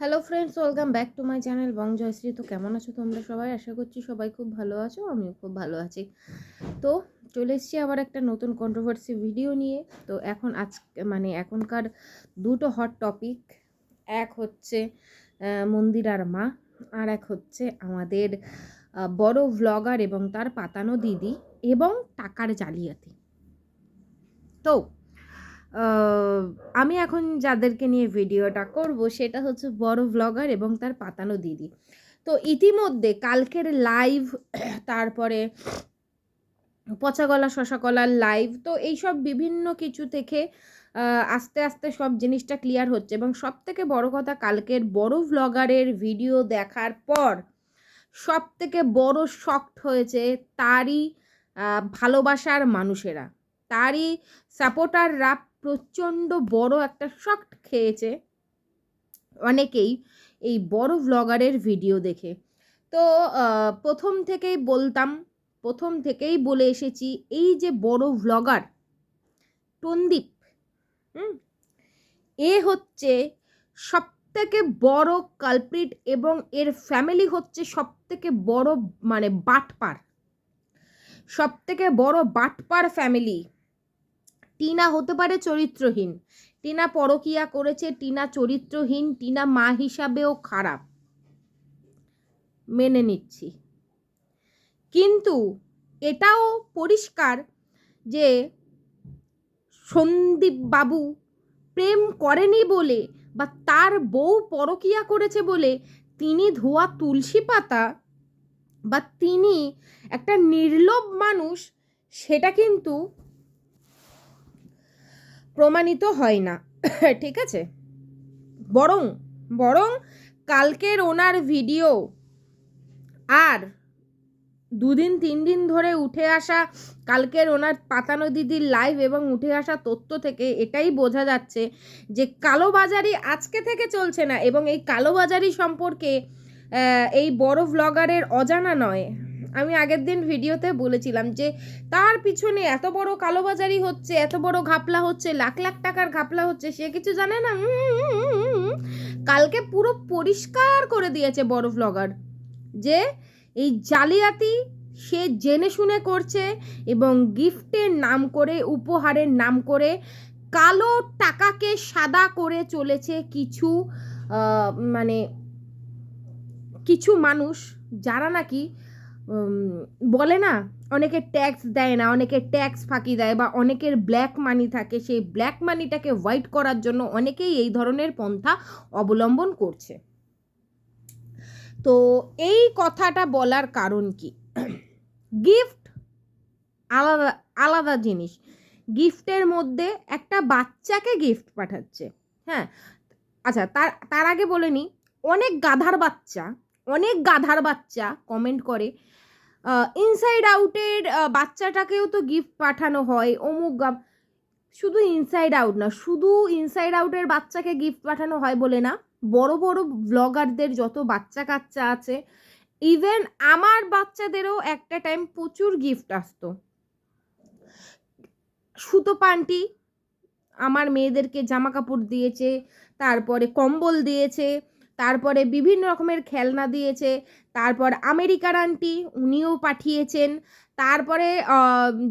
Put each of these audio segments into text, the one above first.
Hello friends welcome back to my channel Bong Joyshree তো কেমন আছো তোমরা সবাই? আশা করছি সবাই খুব ভালো আছো আমিও খুব ভালো আছি। তো চলে এসেছি আবার একটা নতুন কন্ট্রোভার্সি ভিডিও নিয়ে। তো এখন আজ মানে এখনকার দুটো হট টপিক এক হচ্ছে আহ, মন্দিরার মা আর এক হচ্ছে আমাদের বড় ভ্লগার এবং তার পাতানো দিদি এবং টাকার জালিয়াতি। তো আমি এখন যাদেরকে নিয়ে ভিডিওটা করব সেটা হচ্ছে বড় ভ্লগার এবং তার পাতানো দিদি। তো ইতিমধ্যে কালকের লাইভ তারপরে পচা গলা, শশা কলার লাইভ তো এইসব বিভিন্ন কিছু থেকে আস্তে আস্তে সব জিনিসটা ক্লিয়ার হচ্ছে এবং সব থেকে বড় কথা কালকের বড় ভ্লগারের ভিডিও দেখার পর সব থেকে বড় শক্ট হয়েছে তারই ভালোবাসার মানুষেরা। তারই সাপোর্টাররা প্রচণ্ড বড় একটা শক্ট খেয়েছে অনেকেই এই বড় ভ্লগারের ভিডিও দেখে। তো প্রথম থেকেই বলতাম, প্রথম থেকেই বলে এসেছি, এই যে বড় ভ্লগার টন্দীপ এ হচ্ছে সব থেকে বড় কালপ্রিট এবং এর ফ্যামিলি হচ্ছে সব থেকে বড় মানে বাটপার। সব থেকে বড় বাটপার ফ্যামিলি টিনা হতে পারে চরিত্রহীন। টিনা পরকিয়া করেছে, টিনা চরিত্রহীন, টিনা মা হিসাবেও খারাপ। মেনে নিচ্ছি। কিন্তু এটাও পরিষ্কার যে সন্দীপ বাবু প্রেম করেনি বলে বা তার বউ পরকিয়া করেছে বলে তিনি ধোয়া তুলসী পাতা বা তিনি একটা নির্লোভ মানুষ, সেটা কিন্তু প্রমাণিত হয় না। ঠিক আছে? বরং বরং কালকের ওনার ভিডিও আর দুদিন, তিন দিন ধরে উঠে আসা কালকের ওনার পাতানো দিদির লাইভ এবং উঠে আসা তথ্য থেকে এটাই বোঝা যাচ্ছে যে কালোবাজারি আজকে থেকে চলছে না এবং এই কালোবাজারি সম্পর্কে এই বড় ভ্লগারের অজানা নয়। আমি আগের দিন ভিডিওতে বলেছিলাম যে, তার পিছনে এত বড় কালোবাজারি হচ্ছে, এত বড় ঘাপলা হচ্ছে, লাখ লাখ টাকার ঘাপলা হচ্ছে, সে কিছু জানে না? কালকে পুরো পরিষ্কার করে দিয়েছে বড় ভ্লগার যে, এই জালিয়াতি সে জেনে শুনে করছে এবং গিফটের নাম করে, উপহারের নাম করে, কালো টাকাকে সাদা করে চলেছে কিছু মানে কিছু মানুষ, যারা নাকি বলে না, অনেকে ট্যাক্স দেয় না, অনেকে ট্যাক্স ফাঁকি দেয় বা অনেকের ব্ল্যাক মানি থাকে, সেই ব্ল্যাক মানিটাকে হোয়াইট করার জন্য অনেকেই এই ধরনের পন্থা অবলম্বন করছে। তো এই কথাটা বলার কারণ কি? গিফট আলাদা আলাদা জিনিস। গিফটের মধ্যে একটা বাচ্চাকে গিফট পাঠাচ্ছে হ্যাঁ? আচ্ছা তার তার আগে বলে নিই অনেক গাধার বাচ্চা, অনেক গাধার বাচ্চা কমেন্ট করে ইনসাইড আউটের বাচ্চাটাকেও তো গিফট পাঠানো হয়, অমুক শুধু ইনসাইড আউট না, শুধু ইনসাইড আউটের বাচ্চাকে গিফট পাঠানো হয় বলে না, বড় বড় ব্লগারদের যত বাচ্চা কাচ্চা আছে ইভেন আমার বাচ্চাদেরও একটা টাইম প্রচুর গিফট আসতো। সুতো পান্টি, আমার মেয়েদেরকে জামা কাপড় দিয়েছে, তারপরে কম্বল দিয়েছে তারপরে বিভিন্ন রকমের খেলনা দিয়েছে। তারপর আমেরিকার আন্টি উনিও পাঠিয়েছেন। তারপরে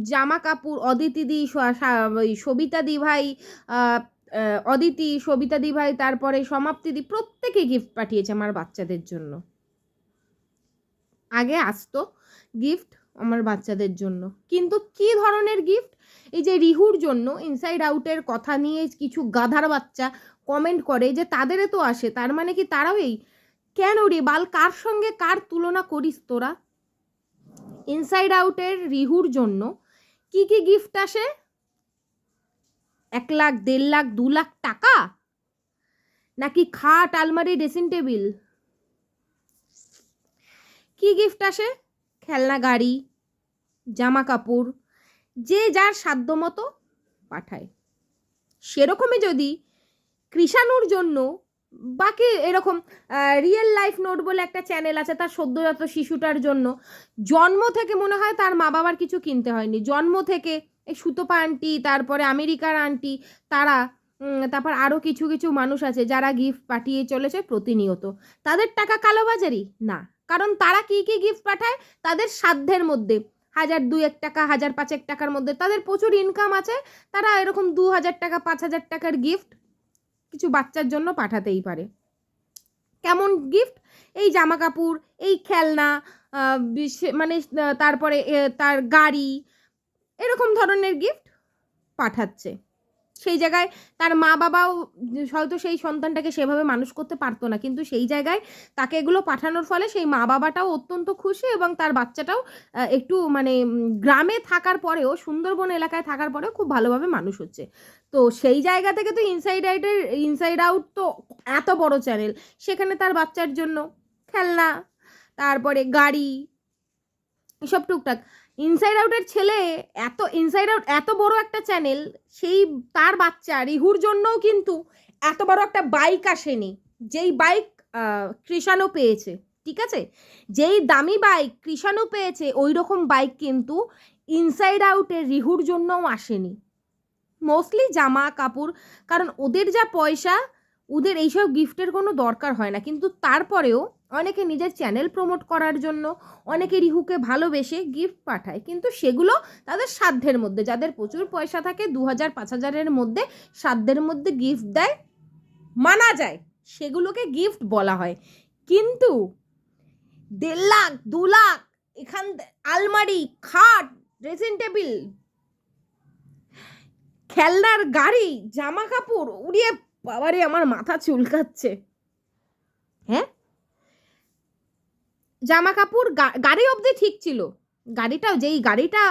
জামা কাপড়, অদিতি দি, স- সা- ওই সবিতা দি ভাই অদিতি, সবিতা দি ভাই, তারপরে সমাপ্তি দি প্রত্যেকে গিফট পাঠিয়েছে আমার বাচ্চাদের জন্য। আগে আসতো গিফট আমার বাচ্চাদের জন্য। কিন্তু কি ধরনের গিফট এই যে রিহুর জন্য ইনসাইড আউটের কথা নিয়ে কিছু গাধার বাচ্চা কমেন্ট করে যে তাদেরও তো আসে, তার মানে কি তারাও এই? কেন রে বাল, কার সঙ্গে কার তুলনা করিস তোরা? ইনসাইড আউটের রিহুর জন্য কি কি গিফট আসে? এক লাখ, দেড় লাখ, দু লাখ টাকা? নাকি খাট, আলমারি ড্রেসিং টেবিল কি গিফট আসে? খেলনা গাড়ি, জামা কাপড়, যে যার সাধ্য মতো পাঠায়। সেরকমই যদি কৃষাণুর জন্য বাকি এরকম রিয়েল লাইফ নোট বলে একটা চ্যানেল আছে তার সদ্যজাত শিশুটার জন্য, জন্ম থেকে মনে হয় তার মা বাবার কিছু কিনতে হয়নি। জন্ম থেকে এই সুতোপা আন্টি তারপরে আমেরিকার আন্টি তারা তারপর আরও কিছু কিছু মানুষ আছে যারা গিফট পাঠিয়ে চলেছে প্রতিনিয়ত। তাদের টাকা কালোবাজারি? না। কারণ তারা কি কি গিফট পাঠায়? তাদের সাধ্যের মধ্যে। হাজার দুই এক টাকা, হাজার পাঁচেক টাকার মধ্যে। তাদের প্রচুর ইনকাম আছে। তারা এরকম দু হাজার টাকা, পাঁচ হাজার টাকার গিফট কিছু বাচ্চার জন্য পাঠাতেই পারে। কেমন গিফট এই জামা কাপড় এই খেলনা মানে তারপরে তার গাড়ি, এরকম ধরনের গিফট পাঠাচ্ছে। সেই জায়গায় তার মা বাবাও হয়তো সেই সন্তানটাকে সেভাবে মানুষ করতে পারতো না। কিন্তু সেই জায়গায় তাকে এগুলো পাঠানোর ফলে সেই মা বাবাটাও অত্যন্ত খুশি এবং তার বাচ্চাটাও একটু মানে গ্রামে থাকার পরেও, সুন্দরবন এলাকায় থাকার পরেও খুব ভালোভাবে মানুষ হচ্ছে। তো সেই জায়গা থেকে তো ইনসাইড আউটের ইনসাইড আউট তো এত বড় চ্যানেল। সেখানে তার বাচ্চার জন্য খেলনা, তারপরে গাড়ি, এসব টুকটাক। ইনসাইড আউটের ছেলে এত ইনসাইড আউট এত বড় একটা চ্যানেল সেই তার বাচ্চা রিহুর জন্যও কিন্তু এত বড় একটা বাইক আসেনি। যেই বাইক কৃষাণও পেয়েছে, ঠিক আছে? যেই দামি বাইক কৃষাণও পেয়েছে ওই রকম বাইক কিন্তু ইনসাইড আউটের রিহুর জন্যও আসেনি। মোস্টলি জামা, কাপড়, কারণ ওদের যা পয়সা, ওদের এইসব গিফটের কোনো দরকার হয় না। কিন্তু তারপরেও অনেকে নিজের চ্যানেল প্রমোট করার জন্য, অনেকে রিহুকে ভালোবেসে গিফট পাঠায়। কিন্তু সেগুলো তাদের সাধ্যের মধ্যে, যাদের প্রচুর পয়সা থাকে দু হাজার পাঁচ হাজারের মধ্যে সাধ্যের মধ্যে গিফট দেয়, মানা যায়, সেগুলোকে গিফট বলা হয়। কিন্তু দেড় লাখ, দু লাখ, এখান আলমারি, খাট ড্রেসিং টেবিল খেলনার গাড়ি, জামা কাপড়, উড়িয়ে বাবারে, আমার মাথা চুলকাচ্ছে হ্যাঁ জামা কাপড় গাড়ি অবধি ঠিক ছিল। গাড়িটাও যেই গাড়িটা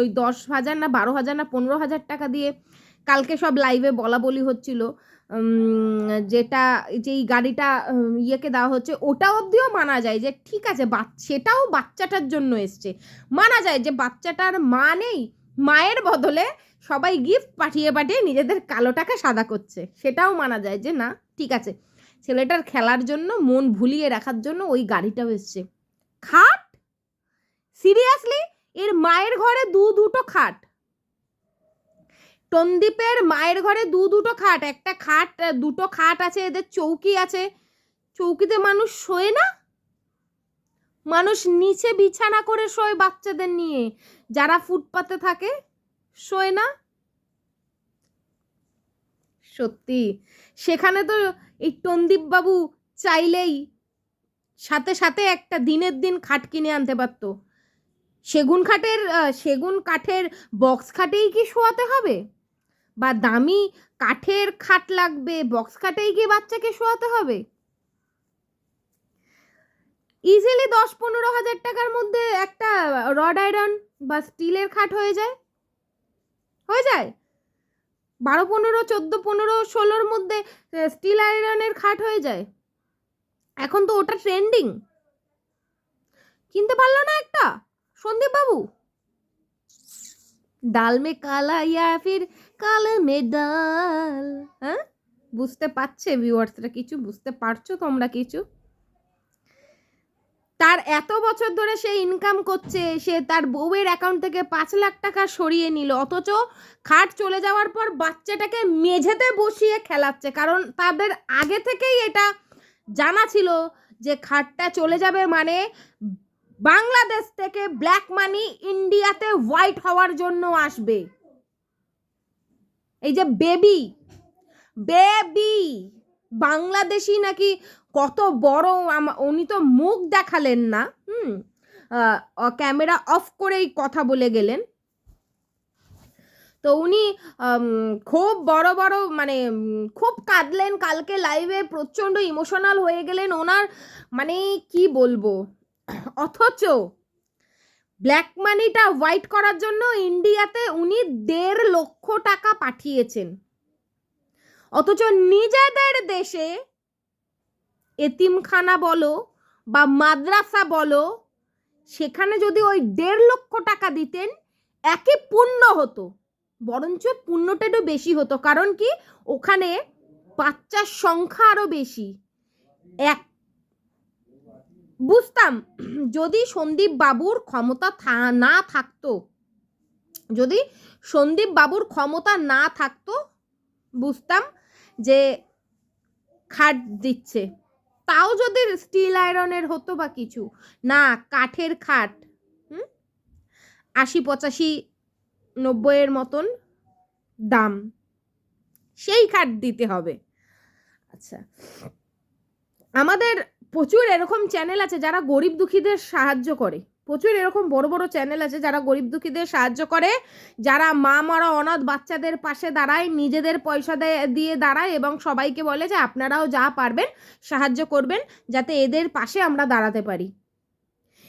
ওই দশ হাজার না বারো হাজার না পনেরো হাজার টাকা দিয়ে কালকে সব লাইভে বলা বলি হচ্ছিল যেটা, যেই গাড়িটা ইয়েকে দেওয়া হচ্ছে, ওটা অবধিও মানা যায় যে ঠিক আছে সেটাও বাচ্চাটার জন্য এসছে। মানা যায় যে বাচ্চাটার মা নেই, মায়ের বদলে সবাই গিফট পাঠিয়ে পাঠিয়ে নিজেদের কালো টাকা সাদা করছে। সেটাও মানা যায় যে না, ঠিক আছে। ছেলেটার খেলার জন্য, মন ভুলিয়ে রাখার জন্য ওই গাড়িটাও এসছে। খাট? সিরিয়াসলি এর মায়ের ঘরে দু দুটো খাট। টন্দীপের মায়ের ঘরে দু দুটো খাট। একটা খাট, দুটো খাট আছে, এদের চৌকি আছে। চৌকিতে মানুষ শোয় না? মানুষ নিচে বিছানা করে শোয় বাচ্চাদের নিয়ে। যারা ফুটপাতে থাকে, শোয় না? সত্যি। সেখানে তো এই টন্দীপ বাবু চাইলেই সাথে সাথে একটা দিনের দিন খাট কিনে আনতে পারতো। সেগুন খাটের সেগুন কাঠের বক্স খাটেই কি শোয়াতে হবে? বা দামি কাঠের খাট লাগবে বক্স খাটেই কি বাচ্চাকে শোয়াতে হবে? ইজিলি দশ পনেরো হাজার টাকার মধ্যে একটা রড আয়রন বা স্টিলের খাট হয়ে যায়। হয়ে যায়? বারো পনেরো, চোদ্দ পনেরো, ষোলোর মধ্যে স্টিল আয়রনের খাট হয়ে যায়। এখন তো ওটা ট্রেন্ডিং কিনতে পারল না একটা? সন্দীপ বাবু ডাল মে কালা ইয়া ফির কালে মে ডাল। হ্যাঁ? বুঝতে পারছে ভিউয়ার্সরা কিছু? বুঝতে পারছ তোমরা কিছু? তার এত বছর ধরে সে ইনকাম করছে, সে তার বউয়ের অ্যাকাউন্ট থেকে পাঁচ লাখ টাকা সরিয়ে নিল, অথচ খাট চলে যাওয়ার পর বাচ্চাটাকে মেঝেতে বসিয়ে খেলাচ্ছে। কারণ তাদের আগে থেকেই এটা জানা ছিল যে খাটটা চলে যাবে মানে বাংলাদেশ থেকে ব্ল্যাক মানি ইন্ডিয়াতে হোয়াইট হওয়ার জন্য আসবে। এই যে বেবি বেবি বাংলাদেশি নাকি কত বড় উনি তো মুখ দেখালেন না, হুম? ক্যামেরা অফ করেই কথা বলে গেলেন। তো উনি খুব বড় বড় মানে খুব কাঁদলেন, কালকে লাইভে প্রচণ্ড ইমোশনাল হয়ে গেলেন ওনার মানে কি বলব? অথচ ব্ল্যাক মানিটা হোয়াইট করার জন্য ইন্ডিয়াতে উনি দেড় লক্ষ টাকা পাঠিয়েছেন। অথচ নিজেদের দেশে এতিমখানা বলো বা মাদ্রাসা বলো, সেখানে যদি ওই দেড় লক্ষ টাকা দিতেন একই পুণ্য হতো। বরঞ্চ পুণ্যটা একটু বেশি হতো। কারণ কি? ওখানে বাচ্চার সংখ্যা আরও বেশি। এক, বুঝতাম? যদি সন্দীপ বাবুর ক্ষমতা না থাকতো, যদি সন্দীপ বাবুর ক্ষমতা না থাকতো, বুঝতাম যে খাট দিচ্ছে। তাও যদি স্টিল আয়রনের হতো বা কিছু, না, কাঠের খাট, হুম? আশি পঁচাশি নব্বইয়ের মতন দাম, সেই খাট দিতে হবে। আচ্ছা আমাদের প্রচুর এরকম চ্যানেল আছে যারা গরিব দুঃখীদের সাহায্য করে। প্রচুর এরকম বড় বড় চ্যানেল আছে যারা গরিব দুঃখীদের সাহায্য করে, যারা মা মরা অনাথ বাচ্চাদের পাশে দাঁড়ায়, নিজেদের পয়সা দেয়- দাঁড়ায় এবং সবাইকে বলে যে আপনারাও যা পারবেন সাহায্য করবেন যাতে এদের পাশে আমরা দাঁড়াতে পারি।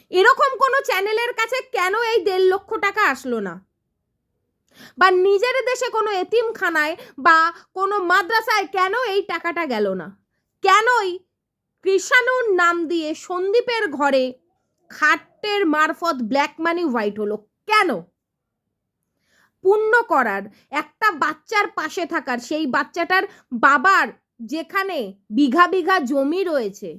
এরকম কোনো চ্যানেলের কাছে কেন এই দেড় লক্ষ টাকা আসলো না? বা নিজের দেশে কোনো এতিমখানায় বা কোনো মাদ্রাসায় কেন এই টাকাটা গেল না? কেনই কৃষাণুর নাম দিয়ে সন্দীপের ঘরে খাটের মারফত ব্ল্যাক মানি হোয়াইট হলো। কেন? পুণ্য করার, একটা বাচ্চার পাশে থাকার, সেই বাচ্চাটার বাবার যেখানে বিঘা বিঘা জমি রয়েছে,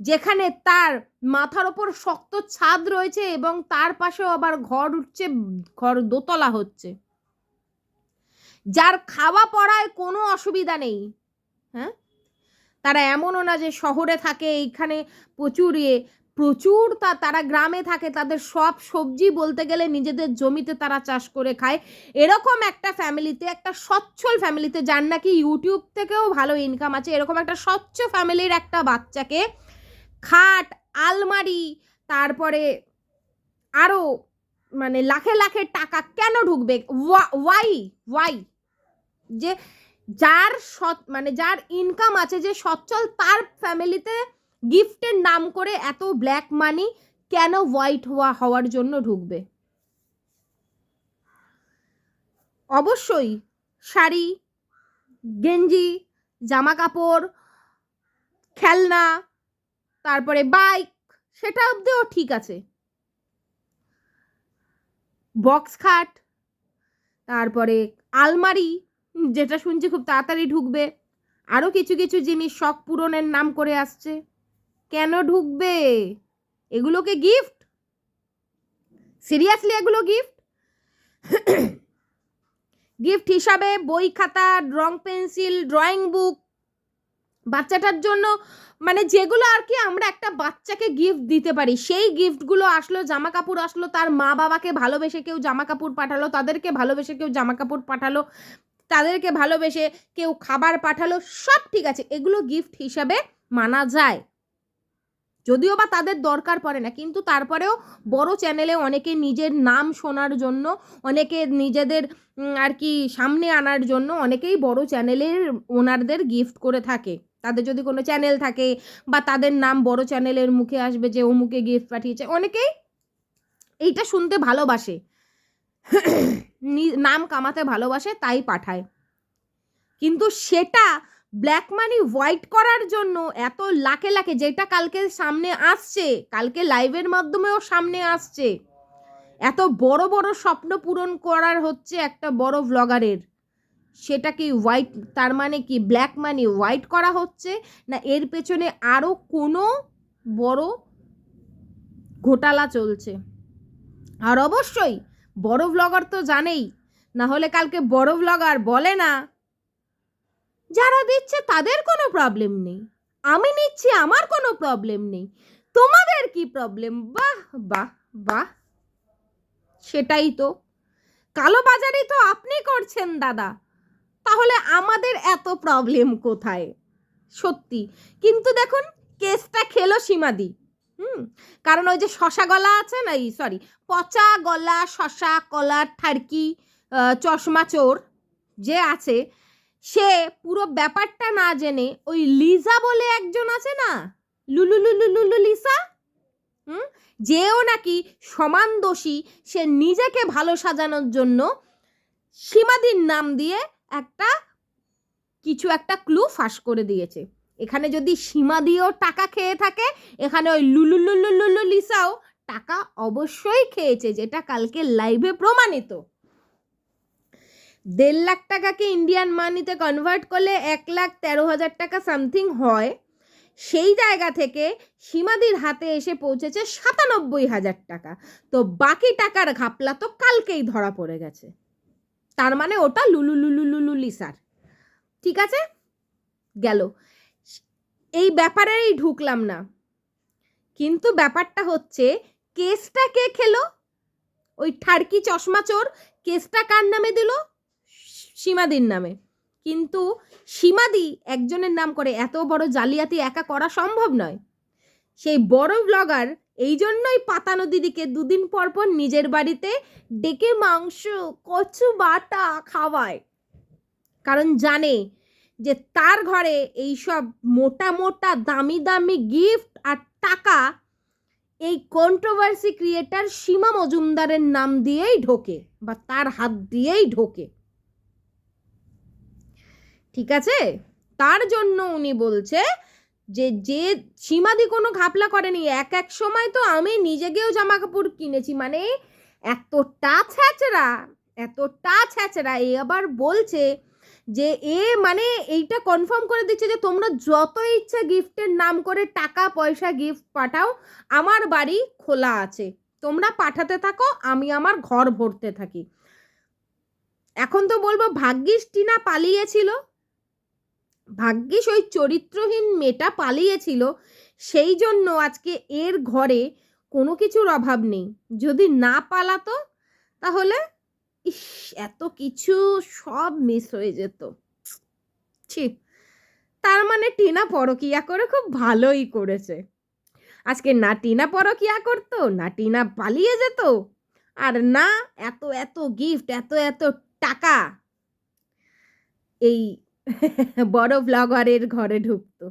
যেখানে তার মাথার ওপর শক্ত ছাদ রয়েছে এবং তার পাশেও আবার ঘর উঠছে, ঘর দোতলা হচ্ছে। যার খাওয়া পড়ায় কোনো অসুবিধা নেই হ্যাঁ? তারা এমনও না যে শহরে থাকে, এইখানে প্রচুর ইয়ে প্রচুর তা তারা গ্রামে থাকে, তাদের সব সবজি বলতে গেলে নিজেদের জমিতে তারা চাষ করে খায়। এরকম একটা ফ্যামিলিতে একটা সচ্ছল ফ্যামিলিতে যার নাকি ইউটিউব থেকেও ভালো ইনকাম আছে, এরকম একটা স্বচ্ছ ফ্যামিলির একটা বাচ্চাকে খাট, আলমারি, তারপরে আরও মানে লাখে লাখে টাকা কেন ঢুকবে? ওয়াই ওয়াই যে যার সৎ মানে যার ইনকাম আছে, যে সচ্ছল তার ফ্যামিলিতে গিফটের নাম করে এত ব্ল্যাক মানি কেন হোয়াইট হওয়া, হওয়ার জন্য ঢুকবে? অবশ্যই শাড়ি, গেঞ্জি জামা কাপড় খেলনা, তারপরে বাইক সেটা অবধিও ঠিক আছে। বক্স খাট, তারপরে আলমারি, যেটা শুনছি খুব তাড়াতাড়ি ঢুকবে। আরও কিছু কিছু জিনিস শখ পূরণের নাম করে আসছে। কেন ঢুকবে? এগুলোকে গিফট সিরিয়াসলি এগুলো গিফট গিফট হিসাবে বই খাতা রং পেন্সিল ড্রয়িং বুক বাচ্চাটার জন্য মানে যেগুলো আর কি আমরা একটা বাচ্চাকে গিফট দিতে পারি, সেই গিফটগুলো আসলো জামা কাপড় আসলো, তার মা বাবাকে ভালোবেসে কেউ জামা কাপড় পাঠালো, তাদেরকে ভালোবেসে কেউ জামা কাপড় পাঠালো, তাদেরকে ভালোবেসে কেউ খাবার পাঠালো, সব ঠিক আছে, এগুলো গিফট হিসাবে মানা যায়। যদিও বা তাদের দরকার পড়ে না, কিন্তু তারপরেও বড় চ্যানেলে অনেকে নিজের নাম শোনার জন্য, অনেকে নিজেদের আর কি সামনে আনার জন্য অনেকেই বড় চ্যানেলের ওনারদের গিফট করে থাকে। তাদের যদি কোনো চ্যানেল থাকে বা তাদের নাম বড় চ্যানেলের মুখে আসবে যে অমুকে গিফট পাঠিয়েছে, অনেকেই এইটা শুনতে ভালোবাসে। নাম কামাতে ভালোবাসে, তাই পাঠায়। কিন্তু সেটা ব্ল্যাক মানি হোয়াইট করার জন্য এত লাখে লাখে, যেটা কালকে সামনে আসছে, কালকে লাইভের মাধ্যমেও সামনে আসছে, এত বড় বড় স্বপ্ন পূরণ করার হচ্ছে একটা বড় ভ্লগারের সেটা কি হোয়াইট তার মানে কি ব্ল্যাক মানি হোয়াইট করা হচ্ছে, না এর পেছনে আরও কোনো বড় ঘোটালা চলছে? আর অবশ্যই, বড় ভ্লগার তো জানেই, না হলে কালকে বড় ভ্লগার বলে না যারা দিচ্ছে তাদের কোনো প্রবলেম নেই। আমি নিচ্ছি, আমার কোনো প্রবলেম নেই। তোমাদের কি প্রবলেম বাহ বাহ বাহ। সেটাই তো। কালোবাজারি তো আপনি করছেন, দাদা। তাহলে আমাদের এত প্রবলেম কোথায়? সত্যি। কিন্তু দেখুন, কেসটা খেলো সীমাদি। হুম? কারণ ওই যে শশা গলা আছে না, এই সরি পচা গলা, শশা, কলার, ঠারকি চশমা চোর যে আছে সে পুরো ব্যাপারটা না জেনে ওই লিজা বলে একজন আছে না? লুলু লুলু লুলু লিসা হুম? যেও নাকি সমান দোষী, সে নিজেকে ভালো সাজানোর জন্য সীমাদির নাম দিয়ে একটা কিছু একটা ক্লু ফাঁস করে দিয়েছে। এখানে যদি সীমা দিয়েও টাকা খেয়ে থাকে, এখানে ওই লুলু লুলু লুলু লিসাও টাকা অবশ্যই খেয়েছে, যেটা কালকে লাইভে প্রমাণিত। দেড় লাখ টাকাকে ইন্ডিয়ান মানিতে কনভার্ট করলে এক লাখ তেরো হাজার টাকা সামথিং হয়, সেই জায়গা থেকে সীমাদির হাতে এসে পৌঁছেছে সাতানব্বই হাজার টাকা। তো বাকি টাকার ঘাপলা তো কালকেই ধরা পড়ে গেছে। তার মানে ওটা লুলু লুলু লুলু লিসার ঠিক আছে? গেল। এই ব্যাপারেই ঢুকলাম না। কিন্তু ব্যাপারটা হচ্ছে, কেসটা কে খেলো? ওই ঠাড়কি চশমা চোর, কেসটা কার নামে দিল? সীমাদির নামে। কিন্তু সীমাদি একজনের নাম করে এত বড় জালিয়াতি একা করা সম্ভব নয়। সেই বড় ব্লগার এই জন্যই পাতানো দিদিকে দুদিন পর পর নিজের বাড়িতে ডেকে মাংস, কচু বাটা খাওয়ায়। কারণ জানে যে তার ঘরে এই সব মোটা মোটা দামি দামি গিফট আর টাকা এই কন্ট্রোভার্সি ক্রিয়েটার সীমা মজুমদারের নাম দিয়েই ঢোকে বা তার হাত দিয়েই ঢোকে। ঠিক আছে? তার জন্য উনি বলছে যে যে সীমাদি কোনো ঘাপলা করেনি, এক এক সময় তো আমি নিজেকেও জামা কাপড় কিনেছি মানে এতটা ছ্যাচরা এতটা ছ্যাচরা এ আবার বলছে যে, এ মানে এইটা কনফার্ম করে দিচ্ছে যে, তোমরা যত ইচ্ছা গিফটের নাম করে টাকা, পয়সা, গিফট পাঠাও, আমার বাড়ি খোলা আছে। তোমরা পাঠাতে থাকো, আমি আমার ঘর ভরতে থাকি। এখন তো বলব, ভাগ্যিস টিনা পালিয়েছিল। ভাগ্যিস ওই চরিত্রহীন মেয়েটা পালিয়েছিল, সেই জন্য আজকে এর ঘরে কোনো কিছুর অভাব নেই। যদি না পালাতো, তাহলে ইস, এত কিছু সব মিস হয়ে যেত। ছি, তার মানে টিনা পরকিয়া করে খুব ভালোই করেছে। আজকে না টিনা পরকিয়া করতো, না টিনা পালিয়ে যেত, আর না এত এত গিফট এত এত টাকা। এই বড় ব্লগারের ঘরে ঢুকতো।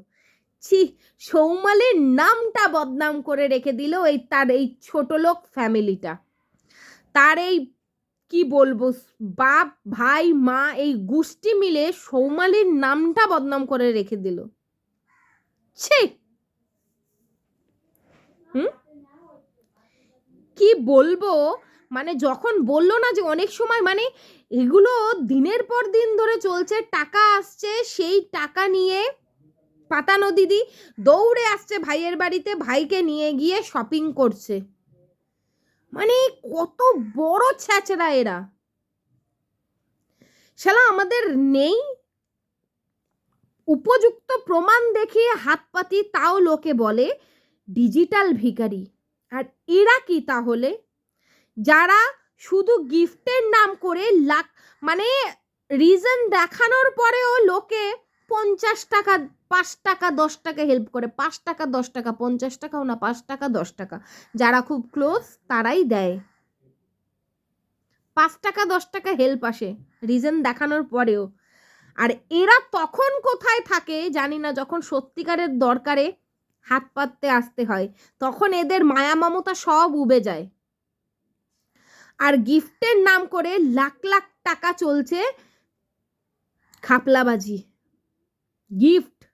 ছি, সৌমালের নামটা বদনাম করে রেখে দিল এই তার এই ছোট লোক ফ্যামিলিটা তার এই, কি বলব, বাপ, ভাই, মা এই গোষ্ঠী মিলে সৌমালির নামটা বদনাম করে রেখে দিল। ছি! হুম? কি বলব? মানে যখন বলল না যে অনেক সময় মানে এগুলো দিনের পর দিন ধরে চলছে, টাকা আসছে, সেই টাকা নিয়ে পাতানো দিদি দৌড়ে আসছে ভাইয়ের বাড়িতে, ভাইকে নিয়ে গিয়ে শপিং করছে। মানে কত বড় ছ্যাচরা এরা। শালা, আমাদের নেই উপযুক্ত প্রমাণ দেখিয়ে হাত পাতি, তাও লোকে বলে ডিজিটাল ভিকারি আর এরা কি তাহলে? যারা শুধু গিফটের নাম করে লাখ মানে রিজন দেখানোর পরেও লোকে পঞ্চাশ টাকা, পাঁচ টাকা, দশ টাকা হেল্প করে। পাঁচ টাকা, দশ টাকা, পঞ্চাশ টাকাও না, পাঁচ টাকা, দশ টাকা। যারা খুব ক্লোজ তারাই দেয়। পাঁচ টাকা, দশ টাকা হেল্প আসে রিজন দেখানোর পরেও। আর এরা তখন কোথায় থাকে জানি না, যখন সত্যিকারের দরকারে হাত পাততে আসতে হয়, তখন এদের মায়া মমতা সব উবে যায়। আর গিফটের নাম করে লাখ লাখ টাকা চলছে খাপলাবাজি। গিফট।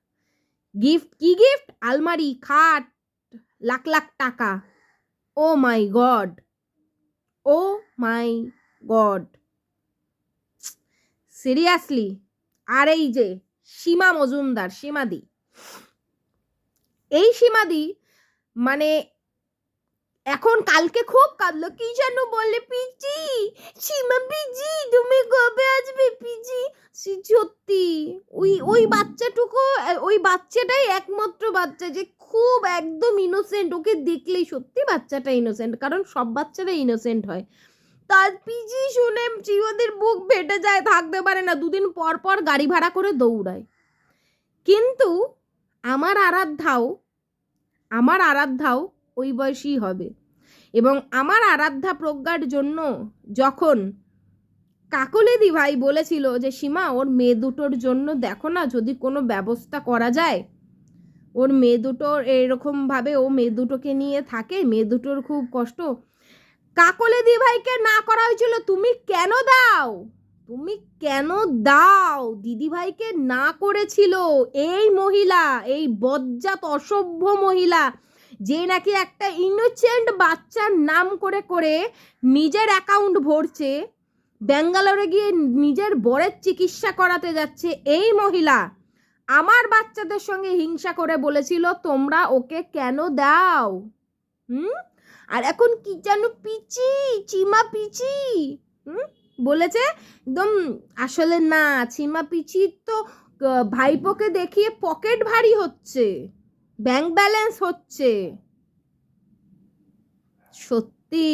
গিফট কি গিফট? আলমারি, খাট, লাখ লাখ টাকা। ও my god. Oh my god. Seriously. আর এই যে সীমা মজুমদার, সীমাদি। এই সীমাদি মানে এখন কালকে খুব কাঁদলো। কি যেন বললে পিজি? সীমা পিজি, তুমি কবে আসবে, পিজি? সত্যি, ওই ওই বাচ্চাটুকু, ওই বাচ্চাটাই একমাত্র বাচ্চা যে খুব একদম ইনোসেন্ট ওকে দেখলেই সত্যি বাচ্চাটা ইনোসেন্ট কারণ সব বাচ্চারা ইনোসেন্ট হয়। তার পিজি শুনে ওদের বুক ফেটে যায়, থাকতে পারে না, দুদিন পর পর গাড়ি ভাড়া করে দৌড়ায়। কিন্তু আমার আরাধ্যাও আমার আরাধ্যাও ওই বয়সী হবে। এবং আমার আরাধ্যা প্রজ্ঞার জন্য যখন কাকলেদি ভাই বলেছিল যে, সীমা, ওর মেয়ে দুটোর জন্য দেখো না যদি কোনো ব্যবস্থা করা যায়। ওর মেয়ে দুটোর এরকমভাবে, ও মেয়ে দুটোকে নিয়ে থাকে, মেয়ে দুটোর খুব কষ্ট। কাকলেদি ভাইকে না করা হয়েছিল, তুমি কেন দাও? তুমি কেন দাও? দিদিভাইকে না করেছিল এই মহিলা, এই বজ্জাত অসভ্য মহিলা। যে নাকি একটা ইনোসেন্ট বাচ্চার নাম করে করে নিজের অ্যাকাউন্ট ভরছে, ব্যাঙ্গালোরে গিয়ে নিজের বরের চিকিৎসা করাতে যাচ্ছে এই মহিলা। আমার বাচ্চাদের সঙ্গে হিংসা করে বলেছিল, তোমরা ওকে কেন দাও? হুম? আর এখন কি যেন পিচি, চিমা পিচি, হুম? বলেছে, একদম আসলে না, চিমা পিচি তো ভাইপোকে দেখিয়ে পকেট ভারী হচ্ছে। ব্যাংক ব্যালেন্স হচ্ছে। সত্যি।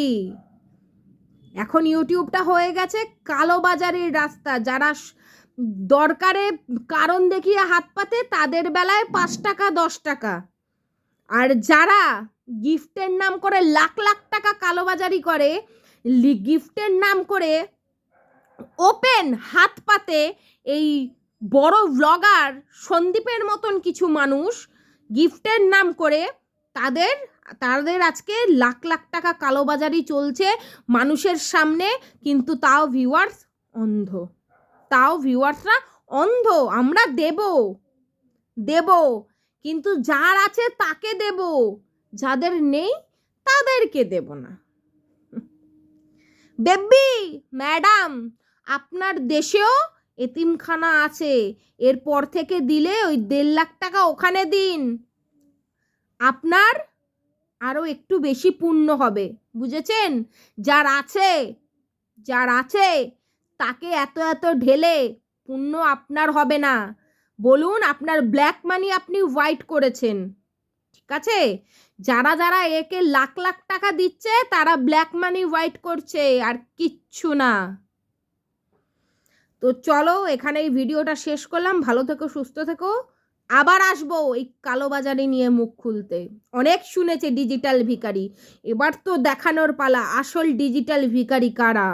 এখন ইউটিউবটা হয়ে গেছে কালোবাজারের রাস্তা। যারা দরকারে কারণ দেখিয়ে হাত পাতে তাদের বেলায় পাঁচ টাকা, দশ টাকা। আর যারা গিফটের নাম করে লাখ লাখ টাকা কালোবাজারি করে গিফটের নাম করে ওপেন হাত পাতে এই বড় ব্লগার সন্দীপের মতন কিছু মানুষ গিফটের নাম করে তাদের তাদের আজকে লাখ লাখ টাকা কালোবাজারি চলছে মানুষের সামনে, কিন্তু তাও ভিউয়ার্স অন্ধ। তাও ভিউয়ার্সরা অন্ধ, আমরা দেব দেব, কিন্তু যার আছে তাকে দেব, যাদের নেই তাদেরকে দেব না। বেবি ম্যাডাম, আপনার দেশেও এতিমখানা আছে। এরপর থেকে দিলে ওই দেড় লাখ টাকা ওখানে দিন। আপনার আরও একটু বেশি পূর্ণ হবে, বুঝেছেন? যার আছে যার আছে, তাকে এত এত ঢেলে পুণ্য আপনার হবে না। বলুন, আপনার ব্ল্যাক মানি আপনি হোয়াইট করেছেন, ঠিক আছে? যারা যারা একে লাখ লাখ টাকা দিচ্ছে, তারা ব্ল্যাক মানি হোয়াইট করছে, আর কিচ্ছু না। তো চলো এখানে এই ভিডিওটা শেষ করলাম। ভালো থেকো, সুস্থ থেকো। আবার আসব এই কালোবাজারি নিয়ে মুখ খুলতে। অনেক শুনেছে ডিজিটাল ভিকারি এবার তো দেখানোর পালা। আসল ডিজিটাল ভিকারি কারা?